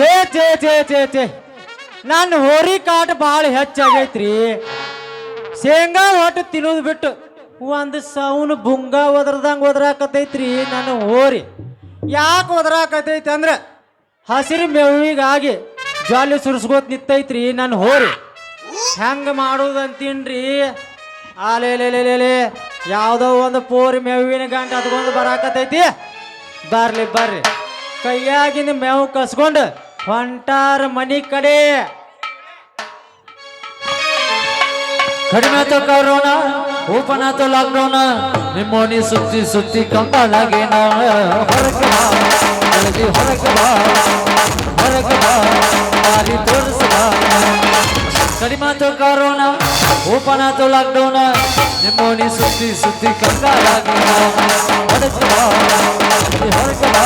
ಛೇ ಛೇ ಛೇ ಛೇ ಛೇ ನನ್ನ ಹೋರಿ ಕಾಟ ಭಾಳ ಹೆಚ್ಚಾಗೈತ್ರಿ. ಶೇಂಗಾ ಹೊಟ್ಟು ತಿನ್ನೋದು ಬಿಟ್ಟು ಒಂದು ಸೌನ್ ಬುಂಗ ಒದ್ರದಂಗ ಒದ್ರಾಕತೈತ್ರಿ ನನ್ನ ಹೋರಿ. ಯಾಕೆ ಒದ್ರಾಕತೈತಿ ಅಂದ್ರೆ ಹಸಿರು ಮೇವಿಗಾಗಿ ಜಾಲಿ ಸುರಿಸ್ಕೋತ ನಿತ್ತೈತ್ರಿ ನನ್ನ ಹೋರಿ. ಹೆಂಗೆ ಮಾಡೋದಂತೀನ್ರಿ? ಆಲೇಲೇಲೇಲೇ ಯಾವುದೋ ಒಂದು ಪೋರಿ ಮೇವಿನ ಗಂಟೆ ಹತ್ಕೊಂಡು ಬರಾಕತೈತಿ ಬರ್ಲಿ ಬರ್ರಿ ಕೈಯಾಗಿನ ಮೇವು ಕಸ್ಕೊಂಡು ಹೊಂಟಾರ ಮನಿ ಕಡೆ ಕಡಿಮೆ ಆಯ್ತು ಕರೋನಾ ಓಪನ್ ಆಯ್ತು ಲಾಕ್ಡೌನ್ ನಿಮ್ಮೋನಿ ಸುತ್ತಿ ಸುತ್ತಿ ಕಂಬಳಾಗೇನ ಹೊರಗೆ ಬಾ ಬೆಳಗ್ಗೆ ಹೊರಗೆ ಬಾ ಹೊರಗೆ ಬಾ ದಾರಿ ತೋರಿಸಲ ಕಡಿಮೆ ಆಯ್ತು ಕರೋನಾ ಓಪನ್ ಆಯ್ತು ಲಾಕ್ಡೌನ್ ನಿಮ್ಮೋನಿ ಸುತ್ತಿ ಸುತ್ತಿ ಕಂಬಳಾಗೇನ ಹೊರಗೆ ಬಾ ಬೆಳಗ್ಗೆ ಹೊರಗೆ ಬಾ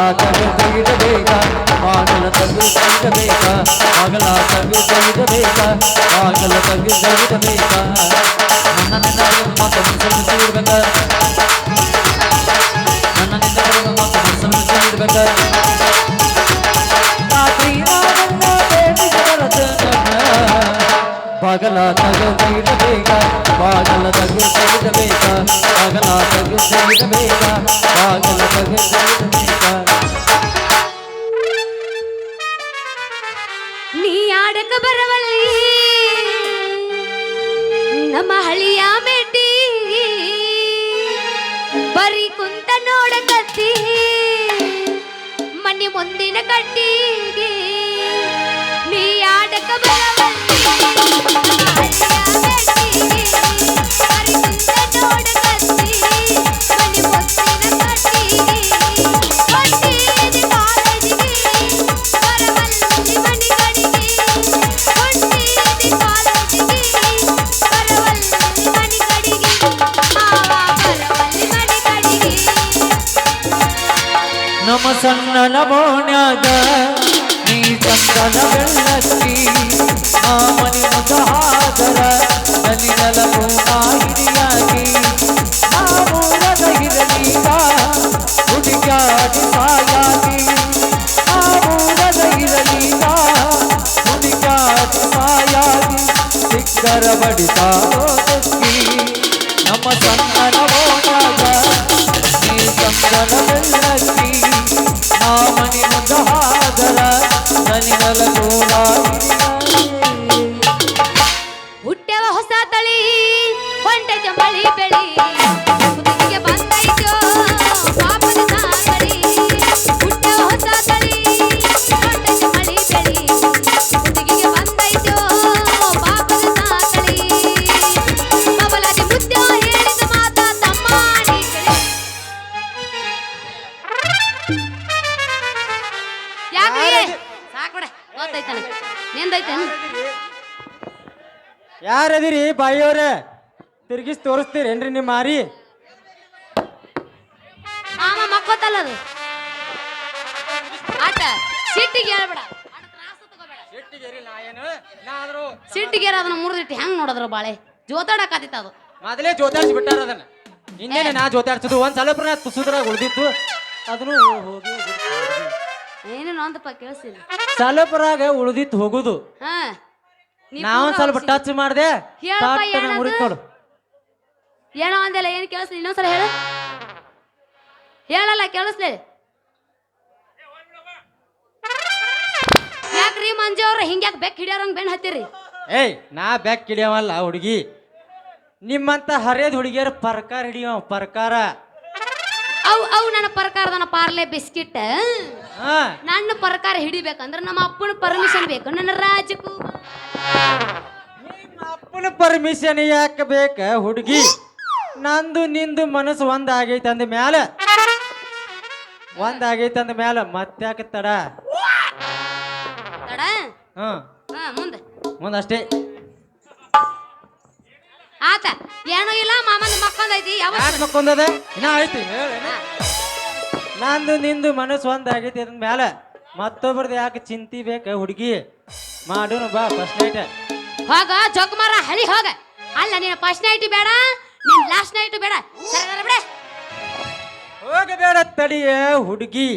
ಬಾಗಲ ತಗು ತೆಗೆದಬೇಕ ಬಾಗಲ ತಗು ತೆಗೆದಬೇಕ ಬಾಗಲ ತಗು ತೆಗೆದಬೇಕ ಬಾಗಲ ತಗು ತೆಗೆದಬೇಕ ನನ್ನ ನಿನ್ನ ಮಾತ ಮನಸ್ಸನ್ನು ಇರ್ಬೇಕ ನನ್ನ ನಿನ್ನ ಮಾತ ಮನಸ್ಸನ್ನು ಇರ್ಬೇಕ ರಾತ್ರಿ ನಾನಿನ ಭೇಟಿಗೆ ಬರುತ್ತೋಣ ಬಾಗಲ ತಗು ತೆಗೆದಬೇಕ ಬಾಗಲ ತಗು ತೆಗೆದಬೇಕ ಬಾಗಲ ತಗು ತೆಗೆದಬೇಕ ಬಾಗಲ ತಗು ತೆಗೆದಬೇಕ ನಮ್ಮ ಹಳಿಯ ಮೆಟ್ಟಿ. ಬರೀ ಕುಂತ ನೋಡಕತ್ತಿ ಮನೆ ಮುಂದಿನ ಕಟ್ಟಿಗೆ. ನೀ ಆಡಕ ಬರವಲ್ಲಿ ಸಣ್ಣನ ಬೋಣ್ಯಾಗ, ನೀ ಚಂದನ ಬೆಳ್ಳಕ್ಕಿ ಆ ಮನಿ ಮುಖ ಹಾದರ ನಲಿನಲ ಹಿರಿಯಾಗಿ ಆ ಮೂರದ ಸಾಯಾಗಿ ಆ ದಕ್ಕಿ ನಮ್ಮ ಸಣ್ಣನ ಯಾರದಿರಿ ಬಾಯಿಯವ್ರೆ? ತಿರ್ಗಿಸ್ ತೋರಿಸ್ತೀರೇನ್ರಿ ನಿಮ್ಮ ಮಾರಿ? ಆಮ ಮಕ್ಕೋತಲ್ಲ ಅದು. ಆಟ ಸಿಟ್ಟಿಗೆ ಹೇಳ್ಬೇಡ ಆಟ ತ್ರಾಸ ತಗೋಬೇಡ ಸಿಟ್ಟಿಗೆ ಅದನ್ನ ಮುರಿದಿಟ್ಟು ಹೆಂಗ್ ನೋಡಿದ್ರು ಬಾಳೆ? ಜೋತಾಡಕತ್ತಿತ್ತು ಅದು. ಮೊದಲೇ ಜೋತಾಡ್ಸಿ ಬಿಟ್ಟಾರ ಅದನ್ನ. ಇನ್ನೇನೆ ನಾ ಜೋತಾಡ್ಸೋದು? ಒಂದ್ ಸಲ ನಾ ತುಸುದ್ರಾಗ ಉಳ್ದಿತ್ತು. ಅದನ್ನು ಹೋಗಿ ಏನೇನು ಅಂತಪ್ಪ ಕೇಳಿಸಿಲ್ಲ ಸ್ವಲ್ಪರಾಗ ಉಳಿದಿತ್ತು ಹೋಗುದು. ಹಾ. ನೀ ನಾವೊಂದ್ ಪೂರ ಸ್ವಲ್ಪ ಔಷಧಿ- ಟಚ್ ಮಾಡಿದೆ ಹೇಳಪ್ಪ ತಟ್ಟನೆ ಏನದು? ಮುರಿತ್ ಏನೋ ಅಂದೆಲ್ಲ ಏನು ಕೇಳಿಸ್ಲಿ ಇನ್ನೊಂದ್ಸಲ ಹೇಳು. ಹೇಳಲ್ಲ ಕೇಳಿಸ್ಲಿ. ಯಾಕ್ರಿ ಮಂಜು ಅವ್ರ ಹಿಂಗ್ಯಾಕ್ ಬೆಕ್ ಹಿಡಿಯೋರಂಗ್ ಬೆನ್ ಹತ್ತಿರಿ? ಏಯ್ ನಾ ಬೆಕ್ ಹಿಡಿಯವಲ್ಲ ಹುಡುಗಿ. ನಿಮ್ಮಂತ ಹರಿಯದ ಹುಡುಗಿಯರ ಪರ್ಕಾರ ಹಿಡಿಯೋ ಪರ್ಕಾರ. ಅವು ಅವು ನನ್ನ ಪರಕಾರದನ ಪಾರ್ಲೆ ಬಿಸ್ಕಿಟ್. ಹಾ. ನನ್ನ ಪರ್ಕಾರ ಹಿಡಿಬೇಕಂದ್ರೆ ನಮ್ಮ ಅಪ್ಪನ ಪರ್ಮಿಷನ್ ಬೇಕು. ನನ್ನ ರಾಜಕುಮಾರ್. ನಿಮ್ಮ ಅಪ್ಪನ ಪರ್ಮಿಷನ್ ಯಾಕೆ ಬೇಕ ಹುಡುಗಿ? ನಂದು ನಿಂದು ಮನಸ್ಸು ಒಂದಾಗೈತೆ ಅಂದ ಮ್ಯಾಲ. ಒಂದಾಗೈತೆ ಅಂದ ಮ್ಯಾಲ ಮತ್ತ್ಯಾಕ ತಡ? ತಡ? ಹಾ. ಮುಂದೆ. ಮುಂದಷ್ಟೇ ಆತ ಏನೂ ಇಲ್ಲ ಮಾಮನ ಮಕ್ಕಂದೈತಿ ಯಾಕೆ ಯಾವತ್ತು? ಮಕ್ಕೊಂದದ? ಇನ್ನ ಐತಿ ಹೇಳು. ಇನ್ನ. ನಂದು ನಿಂದು ಮನಸ್ಸು ಒಂದಾಗೈತಿ ಅಂದ ಮ್ಯಾಲ. ಮತ್ತೊಬ್ರದ್ದು ಯಾಕೆ ಚಿಂತಿ ಬೇಕ ಹುಡುಗಿ? ಮಾಡೋಣ ಬಾ ಫಸ್ಟ್ ನೈಟ್ ಹೋಗ ಜೋಕುಮಾರ ಹಳಿ ಹೋಗ. ಅಲ್ಲ ನೀನು ಫಸ್ಟ್ ನೈಟ್ ಬೇಡ ನಿನ್ ಲಾಸ್ಟ್ ನೈಟ್ ಬೇಡ. ಸರಿ ಬಿಡ ಬಿಡೆ. ಹೋಗಬೇಡ ತಡಿಯ ಹುಡುಗಿ.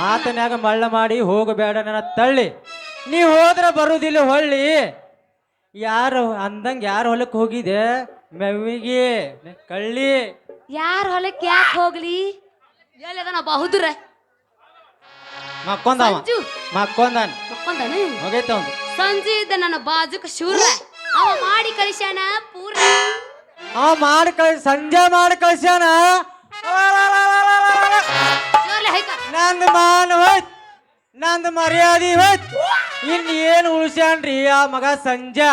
ಮಾತನ್ಯಾಗ ಮಳ್ಳ ಮಾಡಿ ಹೋಗಬೇಡ ನನ್ನ ತಳ್ಳಿ. ನೀ ಹೋದ್ರ ಬರುದಿಲ್ಲ ಹೊಳ್ಳಿ. ಯಾರು ಅಂದಂಗ ಯಾರು ಹೊಲಕ್ಕೆ ಹೋಗಿದೆ ಮೆವಿಗೆ ಕಳ್ಳಿ. ಯಾರ ಹೊಲಕ್ಕೆ ಯಾಕೆ ಹೋಗ್ಲಿ? ಎಲ್ಲದನ ಬಹುದುರ ಮಕ್ಕೊಂದವ. ಸಂಜು. ಮಕ್ಕೊಂದಾನ. ಮಕ್ಕೊಂದನು? ಹೋಗೈತ ಒಂದು ಸಂಜು ಇದ್ದ ನನ್ನ ಬಾಜುಕ ಶೂರ ಅವ ಮಾಡಿ ಕಳಿಸ್ಯಾನ ಪೂರ ಅವ ಮಾಡಿ ಕಳ್ಸಿ ಸಂಜೆ ಮಾಡಿ ಕಳಿಸ್ಯಾನ. ಜೋರ್ಲೆ ಹೈಕ. ನಂದು ಮಾನ ಹೋಯ್ತ್. ನಂದು ಮರ್ಯಾದಿ ಹೋಯ್ತ್. ಇನ್ ಏನು ಉಳಿಸ್ಯಾನ್ರಿ ಆ ಮಗ ಸಂಜೆ?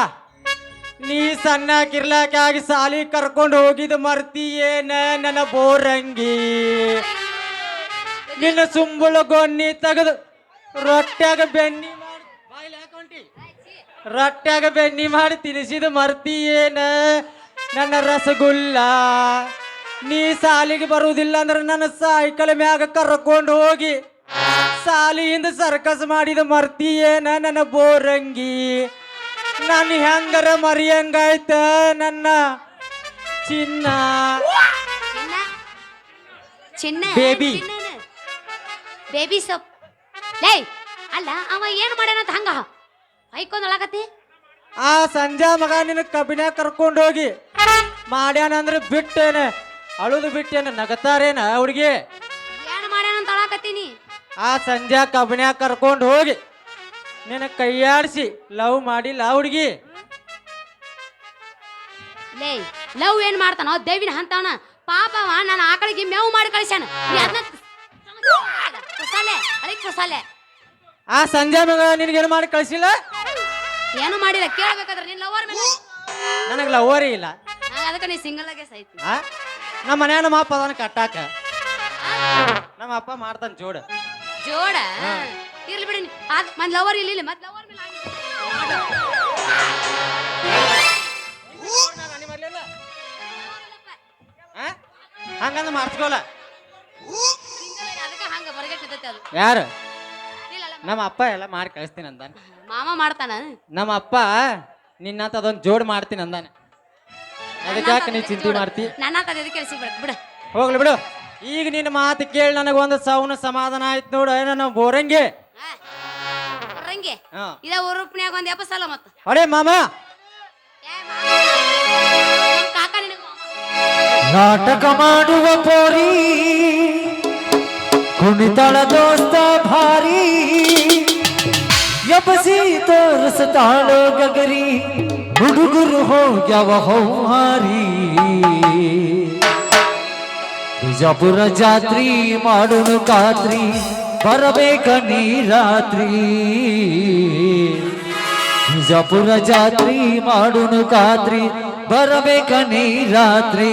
ನೀ ಸಣ್ಣಕಿರ್ಲಾಕಾಗಿ ಸಾಲಿ ಕರ್ಕೊಂಡು ಹೋಗಿದ್ ಮರ್ತಿ ಏನ ನನ್ನ ಬೋರಂಗಿ? ನಿನ್ನ ಸುಂಬಳ ಗೊನ್ನಿ ತೆಗೆದು ರೊಟ್ಟ್ಯಾಗ ಬೆನ್ನಿ ಮಾಡಿ? ರೊಟ್ಟ್ಯಾಗ ಬೆನ್ನಿ ಮಾಡಿ ತಿನಿಸಿದ ಮರ್ತಿ ಏನ ನನ್ನ ರಸಗುಲ್ಲ ನೀ ಸಾಲಿಗೆ ಬರುವುದಿಲ್ಲ ಅಂದ್ರೆ ನನ್ನ ಸೈಕಲ್ ಮ್ಯಾಗ ಕರ್ಕೊಂಡು ಹೋಗಿ ಸಾಲಿಯಿಂದ ಸರ್ಕಸ್ ಮಾಡಿದ ಮರ್ತಿ ಏನ ನನ್ನ ಬೋರಂಗಿ. ನನ್ನ ಹೆಂಗರ ಮರಿಯಂಗಾಯ್ತ ನನ್ನ ಚಿನ್ನ. ಚಿನ್ನ? ಚಿನ್ನ? Baby. ಬೇಬಿ ಸೊಪ್. ಲೈ ಅಲ್ಲ ಅವ ಏನು ಮಾಡ್ಯಾನಂತ ಹಂಗ. ಐಕೊಂದೊಳಗತಿ ಆ ಸಂಜಾ ಮಗ ನಿನ್ನ ಕಬಿನ ಕರ್ಕೊಂಡು ಹೋಗಿ. ಮಾಡ್ಯಾನಂದ್ರೆ ಬಿಟ್ಟೇನ. ಅಳುದು ಬಿಟ್ಟೇನ ನಗತಾರೇನ ಹುಡುಗಿ? ಏನು ಮಾಡ್ಯಾನಂತ ಒಳಕತ್ತೀನಿ ಆ ಸಂಜಾ ಕಬಿನ್ಯಾ ಕರ್ಕೊಂಡು ಹೋಗಿ. ನಿನ್ನ ಕೈಯಾಡಿಸಿ ಲವ್ ಮಾಡಿಲ್ಲ ಹುಡುಗಿ. ಲೇ ಲವ್ ಏನ್ ಮಾಡ್ತಾನೋ ದೇವಿನ ಹಂತಾನ. ಪಾಪವ ನಾನು ಆಕಳಿಗೆ ಮೇವು ಮಾಡಿ ಕಳಿಸ್ಯಾನ. ನೀ ಕುಸಾಲೆ ಅಳಿಕ್ ಕುಸಾಲೆ ಆ ಸಂಜಾ ಏನು ಮಾಡಿ ಕಳಿಸಿಲ್ಲ ಏನು ಮಾಡಿಲ್ಲ ಕೇಳಬೇಕಾದ್ರೆ ನಿನ್ ಲವರ್ ಮೇಲೆ ನನಗೆ ಲವರೇ ಇಲ್ಲ ಅದಕ್ಕೆ ನೀ ಸಿಂಗಲ್ ಆಗೇ ಸೈತಿ ಆ ನಮ್ಮ ಮನ್ಯಾಗ ನಮ್ಮ ಅಪ್ಪ ಅದನ್ನ ಕಟ್ಟಾಕ ನಮ್ಮ ಅಪ್ಪ ಮಾಡ್ತಾನ ಜೋಡ ಜೋಡ ಇರ್ಲಿ ಬಿಡಿ ಅದ್ ಮನ್ ಲವರ್ ಇಲ್ಲ ಮತ್ ಲವರ್ ಮೇಲೆ ಹಂಗಂದ್? ಹಂಗಂದ್ರೆ ಮಾಡ್ಸ್ಕೊಲ್ಲ ಅದಕ್ಕೆ ಅದು. ಯಾರು? ನಮ್ಮ ಅಪ್ಪ ಎಲ್ಲ ಮಾಡಿ ಕಳಿಸ್ತೀನಿ ಅಂದಾನೆ. ಮಾಮ ಮಾಡ್ತಾನ? ನಮ್ಮ ಅಪ್ಪ ನಿನ್ನಂತ ಅದೊಂದು ಜೋಡ್ ಮಾಡ್ತೀನಿ ಅಂದಾನೆ. ಅದಕ್ಕೆ ಯಾಕೆ ನೀ ಚಿಂತೆ ಮಾಡ್ತಿ? ನನ್ನ ಅಂತ ಎದಕ್ಕೆ ಕೆಲಸ ಬಿಡ ಬಿಡ. ಹೋಗ್ಲಿ ಬಿಡು. ಈಗ ನಿನ್ನ ಮಾತು ಕೇಳಿ ನನಗೆ ಒಂದು ಸೌನ ಸಮಾಧಾನ ಆಯ್ತು ನೋಡು. ನನ್ನ ಬೋರಂಗಿ. ಬರಂಗೆ. ಹಾ. ಇದ ಉರುಪ್ನ್ಯಾಗ ಒಂದ್ ಎಪ್ಪ ಸಲ ಮತ್ತ. ಅಡೇ ಮಾಮ. ಏ ಮಾಮ. ನಮ್ ಕಾಕ ನಿನಗ ನಾಟಕ ಮಾಡುವ ಪೋರಿ. ಕುಣಿತಳ ದೋಸ್ತ ಭಾರಿ ಎಬಸಿ ತೋರಿಸ್ತಾಳೋ ಗಗರಿ ಹುಡುಗರು ಹೋಗ್ಯವ ಹೌಹಾರಿ ಬಿಜಾಪುರ ಜಾತ್ರಿ ಮಾಡುನು ಖಾತ್ರಿ ಬರಬೇಕ ನೀ ರಾತ್ರಿ ಬಿಜಾಪುರ ಜಾತ್ರಿ ಮಾಡುನು ಖಾತ್ರಿ ಬರಬೇಕ ನೀ ರಾತ್ರಿ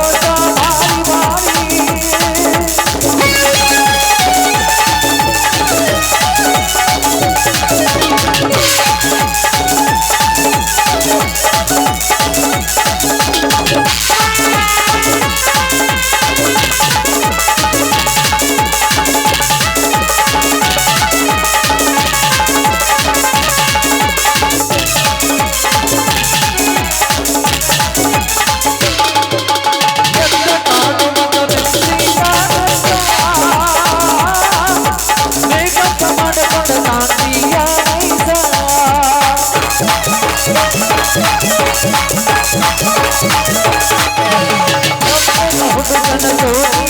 Oh,